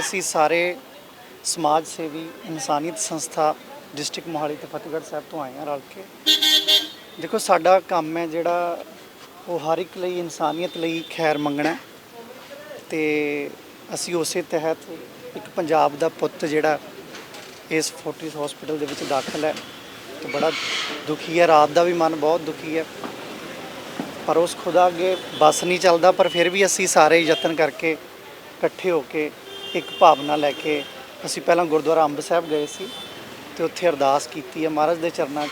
ਅਸੀਂ ਸਾਰੇ ਸਮਾਜ ਸੇਵੀ, ਇਨਸਾਨੀਅਤ ਸੰਸਥਾ, ਡਿਸਟ੍ਰਿਕਟ ਮੋਹਾਲੀ ਤੇ ਫਤਿਹਗੜ੍ਹ ਸਾਹਿਬ ਤੋਂ ਆਏ ਹਾਂ ਰਲ ਕੇ। ਦੇਖੋ, ਸਾਡਾ ਕੰਮ ਹੈ ਜਿਹੜਾ ਉਹ ਹਰ ਇੱਕ ਲਈ, ਇਨਸਾਨੀਅਤ ਲਈ ਖੈਰ ਮੰਗਣਾ ਹੈ। ਤੇ ਅਸੀਂ ਉਸੇ ਤਹਿਤ ਇੱਕ ਪੰਜਾਬ ਦਾ ਪੁੱਤ ਜਿਹੜਾ ਇਸ ਫੋਰਟਿਸ ਹਸਪੀਟਲ ਦੇ ਵਿੱਚ ਦਾਖਲ ਹੈ। ਤੇ ਬੜਾ ਦੁਖੀ ਹੈ। ਰਾਤ ਦਾ ਵੀ ਮਨ ਬਹੁਤ ਦੁਖੀ ਹੈ। ਪਰ ਉਸ ਖੁਦਾ ਅੱਗੇ ਬਸ ਨਹੀਂ ਚੱਲਦਾ, ਪਰ ਫਿਰ ਵੀ ਅਸੀਂ ਸਾਰੇ ਯਤਨ ਕਰਕੇ ਇਕੱਠੇ ਹੋ ਕੇ ਇੱਕ ਭਾਵਨਾ ਲੈ ਕੇ ਅਸੀਂ ਪਹਿਲਾਂ ਗੁਰਦੁਆਰਾ ਅੰਬ ਸਾਹਿਬ ਗਏ ਸੀ ਤੇ ਉੱਥੇ ਅਰਦਾਸ ਕੀਤੀ ਹੈ ਮਹਾਰਾਜ ਦੇ ਚਰਨਾਂ 'ਚ।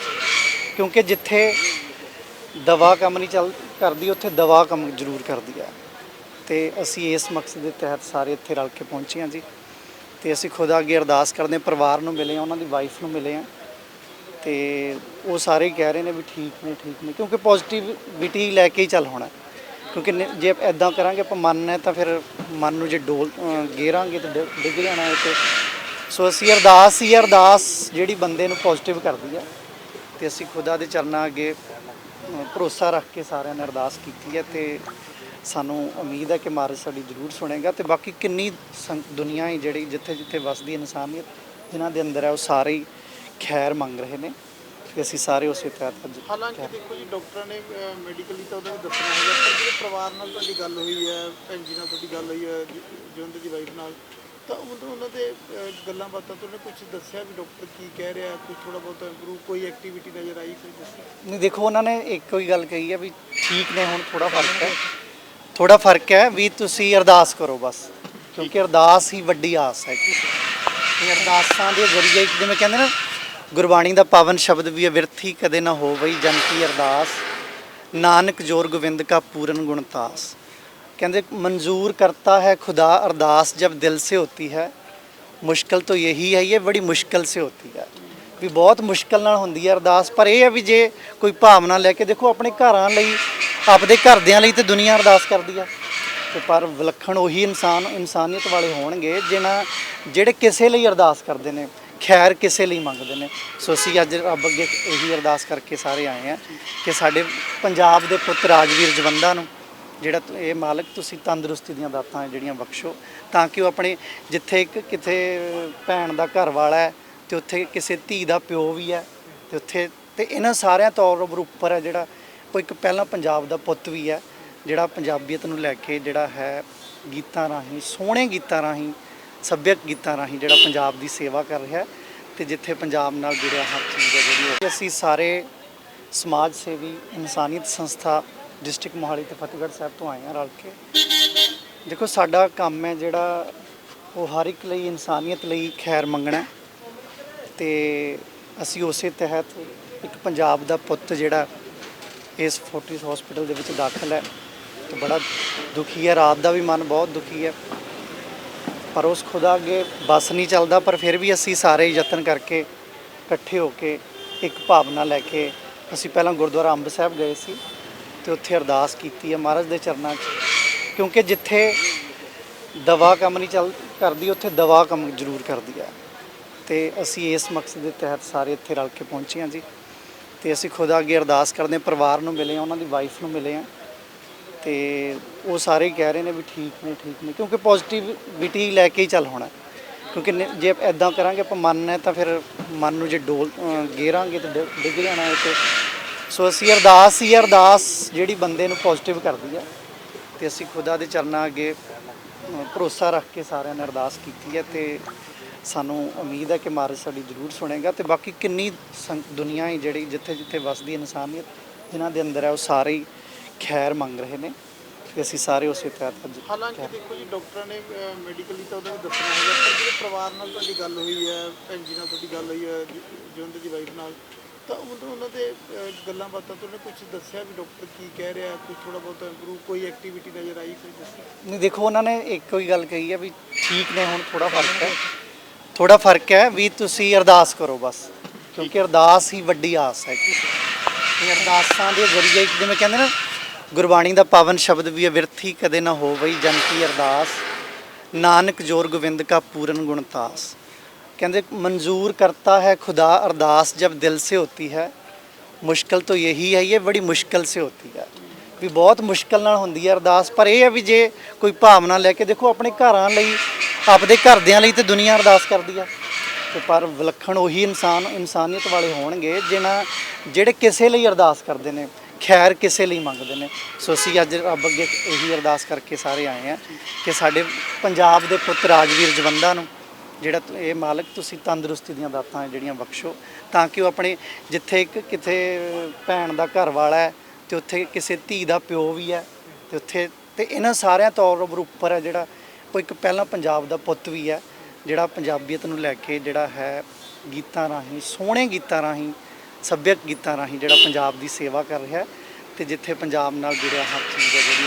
ਕਿਉਂਕਿ ਜਿੱਥੇ ਦਵਾ ਕੰਮ ਨਹੀਂ ਚੱਲ ਕਰਦੀ, ਉੱਥੇ ਦਵਾ ਕੰਮ ਜ਼ਰੂਰ ਕਰਦੀ ਹੈ। ਤੇ ਅਸੀਂ ਇਸ ਮਕਸਦ ਦੇ ਤਹਿਤ ਸਾਰੇ ਇੱਥੇ ਰਲ ਕੇ ਪਹੁੰਚੇ ਹਾਂ ਜੀ। ਤੇ ਅਸੀਂ ਖੁਦਾ ਅੱਗੇ ਅਰਦਾਸ ਕਰਦੇ ਹਾਂ, ਪਰਿਵਾਰ ਨੂੰ ਮਿਲੇ ਹਾਂ, ਉਹਨਾਂ ਦੀ ਵਾਈਫ ਨੂੰ ਮਿਲੇ ਹਾਂ। ਤੇ ਉਹ ਸਾਰੇ ਹੀ ਕਹਿ ਰਹੇ ਨੇ ਵੀ ਠੀਕ ਨੇ ਠੀਕ ਨੇ, ਕਿਉਂਕਿ ਪੋਜ਼ਿਟਿਵਿਟੀ ਲੈ ਕੇ ਹੀ ਚੱਲ ਹੋਣਾ ਕਿਉਂਕਿ ਨ- ਜੇ ਐਦਾਂ ਕਰਾਂਗੇ ਆਪਾਂ ਮਨ ਹੈ ਤਾਂ ਫਿਰ ਮਨ ਨੂੰ ਜੇ ਡੋਲ ਅਹ ਗੇਰਾਂਗੇ ਤਾਂ ਡਿ- ਡਿੱਗ ਜਾਣਾ ਹੈ ਤੇ। ਸੋ ਅਸੀਂ ਅਰਦਾਸ ਹੀ ਅਰਦਾਸ ਜਿਹੜੀ ਬੰਦੇ ਨੂੰ ਪੋਜ਼ਿਟਿਵ ਕਰਦੀ ਹੈ ਤੇ ਅਸੀਂ ਖੁਦਾ ਦੇ ਚਰਨਾਂ ਅੱਗੇ ਅਹ ਭਰੋਸਾ ਰੱਖ ਕੇ ਸਾਰਿਆਂ ਨੇ ਅਰਦਾਸ ਕੀਤੀ ਹੈ ਤੇ ਸਾਨੂੰ ਉਮੀਦ ਹੈ ਕਿ ਮਹਾਰਾਜ ਸਾਡੀ ਜ਼ਰੂਰ ਸੁਣੇਗਾ ਤੇ ਬਾਕੀ ਕਿੰਨੀ ਸੰ- ਦੁਨੀਆ ਹੈ ਜਿਹੜੀ ਜਿੱਥੇ ਜਿੱਥੇ ਵਸਦੀ ਹੈ ਇਨਸਾਨੀਅਤ ਜਿਨ੍ਹਾਂ ਦੇ ਅੰਦਰ ਹੈ ਉਹ ਸਾਰੇ ਹੀ ਖੈਰ ਮੰਗ ਰਹੇ ਨੇ ਤੇ ਅਸੀਂ ਸਾਰੇ ਉਸੇ ਤਹਿਤ ਅੱਜ ਹਾਲਾਂਕਿ ਦੇਖੋ ਜੀ ਡਾਕਟਰਾਂ ਨੇ ਮੈਡੀਕਲੀ ਤਾਂ ਉਹਦਾ ਵੀ ਦੱਸਣਾ ਹੈਗਾ ਪਰ ਜਿਹੜੇ ਪਰਿਵਾਰ ਨਾਲ ਤੁਹਾਡੀ ਗੱਲ ਹੋਈ ਹੈ ਭੈਣ ਜੀ ਨਾਲ ਤੁਹਾਡੀ ਗੱਲ ਹੋਈ ਹੈ ਜਵੰਦਰ ਦੀ ਵਾਈਫ ਨਾਲ। ਤਾਂ ਉਦੋਂ ਉਹਨਾਂ ਦੇ ਗੱਲਾਂ ਬਾਤਾਂ ਤੋਂ ਉਹਨੇ ਕੁਝ ਦੱਸਿਆ ਵੀ ਡਾਕਟਰ ਕੀ ਕਹਿ ਰਿਹਾ ਕੁਝ ਥੋੜਾ ਬਹੁਤ ਇੰਪਰੂਵ ਕੋਈ ਐਕਟੀਵਿਟੀ ਨਜ਼ਰ ਆਈ ਕੋਈ ਦੱਸਿਆ ਨਹੀਂ ਦੇਖੋ ਉਹਨਾਂ ਨੇ ਇੱਕੋ ਹੀ ਗੱਲ ਕਹੀ ਹੈ ਵੀ ਠੀਕ ਨੇ ਹੁਣ ਥੋੜਾ ਫ਼ਰਕ ਹੈ। ਥੋੜਾ ਫ਼ਰਕ ਹੈ ਵੀ ਤੁਸੀਂ ਅਰਦਾਸ ਕਰੋ ਬਸ ਕਿਉਂਕਿ ਅਰਦਾਸ ਹੀ ਵੱਡੀ ਆਸ ਹੈ। ਕਿ ਇਹ ਅਰਦਾਸਾਂ ਦੇ ਜ਼ਰੀਏ ਜਿਵੇਂ ਕਹਿੰਦੇ ਨਾ ਗੁਰਬਾਣੀ ਦਾ ਪਾਵਨ ਸ਼ਬਦ ਵੀ ਹੈ ਵਿਰਥੀ ਕਦੇ ਨਾ ਹੋਵਈ ਜਨ ਕੀ ਅਰਦਾਸ। ਨਾਨਕ ਜੋਰ ਗੋਬਿੰਦ ਕਾ ਪੂਰਨ ਗੁਣਤਾਸ ਕਹਿੰਦੇ ਮਨਜ਼ੂਰ ਕਰਤਾ ਹੈ ਖੁਦਾ ਅਰਦਾਸ ਜਬ ਦਿਲ ਸੇ ਹੋਤੀ ਹੈ। ਮੁਸ਼ਕਲ ਤੋਂ ਯਹੀ ਹੈ, ਇਹ ਬੜੀ ਮੁਸ਼ਕਲ ਸੇ ਹੋਤੀ ਹੈ। ਵੀ ਬਹੁਤ ਮੁਸ਼ਕਲ ਨਾਲ ਹੁੰਦੀ ਹੈ ਅਰਦਾਸ, ਪਰ ਇਹ ਹੈ ਵੀ ਜੇ ਕੋਈ ਭਾਵਨਾ ਲੈ ਕੇ ਦੇਖੋ, ਆਪਣੇ ਘਰਾਂ ਲਈ, ਆਪਦੇ ਘਰਦਿਆਂ ਲਈ ਤੇ ਦੁਨੀਆ ਅਰਦਾਸ ਕਰਦੀ ਹੈ ਤੇ ਪਰ ਵਿਲੱਖਣ ਉਹੀ ਇਨਸਾਨ, ਇਨਸਾਨੀਅਤ ਵਾਲੇ ਹੋਣਗੇ ਜਿਹਨਾਂ ਜਿਹੜੇ ਕਿਸੇ ਲਈ ਅਰਦਾਸ ਕਰਦੇ ਨੇ। ਖੈਰ ਕਿਸੇ ਲਈ ਮੰਗਦੇ ਨੇ। ਸੋ ਅਸੀਂ ਅੱਜ ਰੱਬ ਅੱਗੇ ਇਹੀ ਅਰਦਾਸ ਕਰਕੇ ਸਾਰੇ ਆਏ ਆ ਕਿ ਸਾਡੇ ਪੰਜਾਬ ਦੇ ਪੁੱਤ ਰਾਜਵੀਰ ਜਵੰਦਾ ਨੂੰ, ਜਿਹੜਾ ਇਹ ਮਾਲਕ ਤੁਸੀਂ ਤੰਦਰੁਸਤੀ ਦੀਆਂ ਦਾਤਾਂ ਜਿਹੜੀਆਂ ਬਖਸ਼ੋ, ਤਾਂ ਕਿ ਉਹ ਆਪਣੇ ਜਿੱਥੇ ਇੱਕ ਕਿਤੇ ਭੈਣ ਦਾ ਘਰ ਵਾਲਾ ਹੈ ਤੇ ਉੱਥੇ ਕਿਸੇ ਧੀ ਦਾ ਪਿਓ ਵੀ ਹੈ ਤੇ ਉੱਥੇ, ਤੇ ਇਹਨਾਂ ਸਾਰਿਆਂ ਤੌਰ ਉੱਪਰ ਹੈ ਜਿਹੜਾ ਉਹ ਇੱਕ ਪਹਿਲਾਂ ਪੰਜਾਬ ਦਾ ਪੁੱਤ ਵੀ ਹੈ, ਜਿਹੜਾ ਪੰਜਾਬੀਅਤ ਨੂੰ ਲੈ ਕੇ ਜਿਹੜਾ ਹੈ ਗੀਤਾਂ ਰਾਹੀਂ, ਸੋਹਣੇ ਗੀਤਾਂ ਰਾਹੀਂ ਸੱਭਿਅਕ ਗੀਤਾਂ ਰਾਹੀਂ ਜਿਹੜਾ ਪੰਜਾਬ ਦੀ ਸੇਵਾ ਕਰ ਰਿਹਾ ਹੈ ਤੇ ਜਿੱਥੇ ਪੰਜਾਬ ਨਾਲ ਜੁੜਿਆ ਹਰ ਚੀਜ਼ ਹੈ ਜਿਹੜੀ ਅਸੀਂ ਸਾਰੇ ਸਮਾਜ ਸੇਵੀ, ਇਨਸਾਨੀਅਤ ਸੰਸਥਾ, ਡਿਸਟ੍ਰਿਕਟ ਮੋਹਾਲੀ ਤੇ ਫਤਿਹਗੜ੍ਹ ਸਾਹਿਬ ਤੋਂ ਆਏ ਹਾਂ ਰਲ ਕੇ। ਦੇਖੋ, ਸਾਡਾ ਕੰਮ ਹੈ ਜਿਹੜਾ ਉਹ ਹਰ ਇੱਕ ਲਈ, ਇਨਸਾਨੀਅਤ ਲਈ ਖੈਰ ਮੰਗਣਾ ਹੈ। ਤੇ ਅਸੀਂ ਉਸੇ ਤਹਿਤ ਇੱਕ ਪੰਜਾਬ ਦਾ ਪੁੱਤ ਜਿਹੜਾ ਇਸ ਫੋਰਟਿਸ ਹਸਪੀਟਲ ਦੇ ਵਿੱਚ ਦਾਖਲ ਹੈ। ਤੇ ਬੜਾ ਦੁਖੀ ਹੈ, ਰਾਤ ਦਾ ਵੀ ਮਨ ਬਹੁਤ ਦੁਖੀ ਹੈ। ਪਰ ਉਸ ਖੁਦਾ ਅੱਗੇ ਬਸ ਨਹੀਂ ਚੱਲਦਾ, ਪਰ ਫਿਰ ਵੀ ਅਸੀਂ ਸਾਰੇ ਯਤਨ ਕਰਕੇ ਇਕੱਠੇ ਹੋ ਕੇ ਇੱਕ ਭਾਵਨਾ ਲੈ ਕੇ ਅਸੀਂ ਪਹਿਲਾਂ ਗੁਰਦੁਆਰਾ ਅੰਬ ਸਾਹਿਬ ਗਏ ਸੀ ਤੇ ਉੱਥੇ ਅਰਦਾਸ ਕੀਤੀ ਹੈ ਮਹਾਰਾਜ ਦੇ ਚਰਨਾਂ 'ਚ। ਕਿਉਂਕਿ ਜਿੱਥੇ ਦਵਾ ਕੰਮ ਨਹੀਂ ਚੱਲ ਕਰਦੀ, ਉੱਥੇ ਦਵਾ ਕੰਮ ਜ਼ਰੂਰ ਕਰਦੀ ਹੈ। ਤੇ ਅਸੀਂ ਇਸ ਮਕਸਦ ਦੇ ਤਹਿਤ ਸਾਰੇ ਇੱਥੇ ਰਲ ਕੇ ਪਹੁੰਚੇ ਹਾਂ ਜੀ। ਤੇ ਅਸੀਂ ਖੁਦਾ ਅੱਗੇ ਅਰਦਾਸ ਕਰਦੇ ਹਾਂ, ਪਰਿਵਾਰ ਨੂੰ ਮਿਲੇ ਹਾਂ, ਉਹਨਾਂ ਦੀ ਵਾਈਫ ਨੂੰ ਮਿਲੇ ਹਾਂ। ਤੇ ਉਹ ਸਾਰੇ ਕਹਿ ਰਹੇ ਨੇ ਵੀ ਠੀਕ ਨੇ ਠੀਕ ਨੇ, ਕਿਉਂਕਿ ਪੋਜ਼ਿਟਿਵਿਟੀ ਲੈ ਕੇ ਹੀ ਚੱਲ ਹੋਣਾ ਕਿਉਂਕਿ ਨ- ਜੇ ਐਦਾਂ ਕਰਾਂਗੇ, ਆਪਾਂ ਮਨ ਹੈ ਤਾਂ ਫਿਰ ਮਨ ਨੂੰ ਜੇ ਡੋਲ, ਅਹ ਗੇਰਾਂਗੇ ਤਾਂ ਡਿ- ਡਿੱਗ ਜਾਣਾ ਹੈ ਤੇ ਸੋ ਅਸੀਂ ਅਰਦਾਸ ਹੀ ਅਰਦਾਸ ਜਿਹੜੀ ਬੰਦੇ ਨੂੰ ਪੋਜ਼ਿਟਿਵ ਕਰਦੀ ਹੈ, ਤੇ ਅਸੀਂ ਖੁਦਾ ਦੇ ਚਰਨਾਂ ਅੱਗੇ, ਅਹ ਭਰੋਸਾ ਰੱਖ ਕੇ ਸਾਰਿਆਂ ਨੇ ਅਰਦਾਸ ਕੀਤੀ ਹੈ ਤੇ ਸਾਨੂੰ ਉਮੀਦ ਹੈ ਕਿ ਮਹਾਰਾਜ ਸਾਡੀ ਜ਼ਰੂਰ ਸੁਣੇਗਾ ਤੇ ਬਾਕੀ ਕਿੰਨੀ ਸੰ- ਦੁਨੀਆ ਹੈ ਜਿਹੜੀ ਜਿੱਥੇ ਜਿੱਥੇ ਵਸਦੀ ਇਨਸਾਨੀਅਤ, ਜਿਨ੍ਹਾਂ ਦੇ ਅੰਦਰ ਹੈ, ਉਹ ਸਾਰੇ ਹੀ ਖੈਰ ਮੰਗ ਰਹੇ ਨੇ ਤੇ ਅਸੀਂ ਸਾਰੇ ਉਸੇ ਤਹਿਤ ਅੱਜ ਹਾਲਾਂਕਿ ਦੇਖੋ ਜੀ ਡਾਕਟਰਾਂ ਨੇ ਮੈਡੀਕਲੀ ਤਾਂ ਉਹਦਾ ਵੀ ਦੱਸਣਾ ਹੈਗਾ ਪਰ ਜਿਹੜੇ ਪਰਿਵਾਰ ਨਾਲ ਤੁਹਾਡੀ ਗੱਲ ਹੋਈ ਹੈ ਭੈਣ ਜੀ ਨਾਲ ਤੁਹਾਡੀ ਗੱਲ ਹੋਈ ਹੈ ਜ- ਜਵੰਦਰ ਦੀ ਵਾਈਫ ਨਾਲ ਤਾਂ ਉਹਨਾਂ ਦੇ ਗੱਲਾਂ ਬਾਤਾਂ ਤੋਂ ਉਹਨੇ ਕੁਝ ਦੱਸਿਆ ਵੀ ਡਾਕਟਰ ਕੀ ਕਹਿ ਰਿਹਾ ਕੁਝ ਥੋੜਾ ਬਹੁਤ ਇੰਪਰੂਵ ਕੋਈ ਐਕਟੀਵਿਟੀ ਨਜ਼ਰ ਆਈ ਕੋਈ ਦੱਸਿਆ ਨਹੀਂ ਦੇਖੋ ਉਹਨਾਂ ਨੇ ਇੱਕੋ ਹੀ ਗੱਲ ਕਹੀ ਹੈ ਵੀ ਠੀਕ ਨੇ ਹੁਣ ਥੋੜਾ ਫ਼ਰਕ ਹੈ। ਥੋੜਾ ਫ਼ਰਕ ਹੈ ਵੀ ਤੁਸੀਂ ਅਰਦਾਸ ਕਰੋ ਬਸ ਕਿਉਂਕਿ ਅਰਦਾਸ ਹੀ ਵੱਡੀ ਆਸ ਹੈ। ਕਿ ਅਰਦਾਸਾਂ ਦੇ ਜ਼ਰੀਏ ਜਿਵੇਂ ਕਹਿੰਦੇ ਨਾ ਗੁਰਬਾਣੀ ਦਾ ਪਾਵਨ ਸ਼ਬਦ ਵੀ ਅਵਿਰਥੀ ਕਦੇ ਨਾ ਹੋਵਈ, ਜਨ ਕੀ ਅਰਦਾਸ। ਨਾਨਕ ਜੋਰ ਗੋਬਿੰਦ ਕਾ ਪੂਰਨ ਗੁਣਤਾਸ ਕਹਿੰਦੇ, ਮਨਜ਼ੂਰ ਕਰਤਾ ਹੈ ਖੁਦਾ ਅਰਦਾਸ ਜਬ ਦਿਲ ਸੇ ਹੋਤੀ ਹੈ। ਮੁਸ਼ਕਲ ਤਾਂ ਯਹੀ ਹੈ, ਇਹ ਬੜੀ ਮੁਸ਼ਕਲ ਸੇ ਹੋਤੀ ਹੈ। ਵੀ ਬਹੁਤ ਮੁਸ਼ਕਲ ਨਾਲ ਹੁੰਦੀ ਹੈ ਅਰਦਾਸ, ਪਰ ਇਹ ਹੈ ਵੀ ਜੇ ਕੋਈ ਭਾਵਨਾ ਲੈ ਕੇ ਦੇਖੋ, ਆਪਣੇ ਘਰਾਂ ਲਈ, ਆਪਦੇ ਘਰਦਿਆਂ ਲਈ ਤੇ ਦੁਨੀਆ ਅਰਦਾਸ ਕਰਦੀ ਹੈ ਤੇ ਪਰ ਵਿਲੱਖਣ ਉਹੀ ਇਨਸਾਨ, ਇਨਸਾਨੀਅਤ ਵਾਲੇ ਹੋਣਗੇ ਜਿਹਨਾਂ ਜਿਹੜੇ ਕਿਸੇ ਲਈ ਅਰਦਾਸ ਕਰਦੇ ਨੇ। ਖੈਰ ਕਿਸੇ ਲਈ ਮੰਗਦੇ ਨੇ। ਸੋ ਅਸੀਂ ਅੱਜ ਰੱਬ ਅੱਗੇ ਇਹੀ ਅਰਦਾਸ ਕਰਕੇ ਸਾਰੇ ਆਏ ਆ ਕਿ ਸਾਡੇ ਪੰਜਾਬ ਦੇ ਪੁੱਤ ਰਾਜਵੀਰ ਜਵੰਦਾ ਨੂੰ, ਜਿਹੜਾ ਇਹ ਮਾਲਕ ਤੁਸੀਂ ਤੰਦਰੁਸਤੀ ਦੀਆਂ ਦਾਤਾਂ ਜਿਹੜੀਆਂ ਬਖਸ਼ੋ, ਤਾਂ ਕਿ ਉਹ ਆਪਣੇ ਜਿੱਥੇ ਇੱਕ ਕਿਤੇ ਭੈਣ ਦਾ ਘਰ ਵਾਲਾ ਹੈ ਤੇ ਉੱਥੇ ਕਿਸੇ ਧੀ ਦਾ ਪਿਓ ਵੀ ਹੈ ਤੇ ਉੱਥੇ, ਤੇ ਇਹਨਾਂ ਸਾਰਿਆਂ ਤੌਰ ਉੱਪਰ ਹੈ ਜਿਹੜਾ ਉਹ ਇੱਕ ਪਹਿਲਾਂ ਪੰਜਾਬ ਦਾ ਪੁੱਤ ਵੀ ਹੈ, ਜਿਹੜਾ ਪੰਜਾਬੀਅਤ ਨੂੰ ਲੈ ਕੇ ਜਿਹੜਾ ਹੈ ਗੀਤਾਂ ਰਾਹੀਂ, ਸੋਹਣੇ ਗੀਤਾਂ ਰਾਹੀਂ ਸੱਭਿਅਕ ਗੀਤਾਂ ਰਾਹੀਂ ਜਿਹੜਾ ਪੰਜਾਬ ਦੀ ਸੇਵਾ ਕਰ ਰਿਹਾ ਹੈ ਤੇ ਜਿੱਥੇ ਪੰਜਾਬ ਨਾਲ ਜੁੜਿਆ ਹਰ ਚੀਜ਼ ਹੈ ਜਿਹੜੀ ਉਹ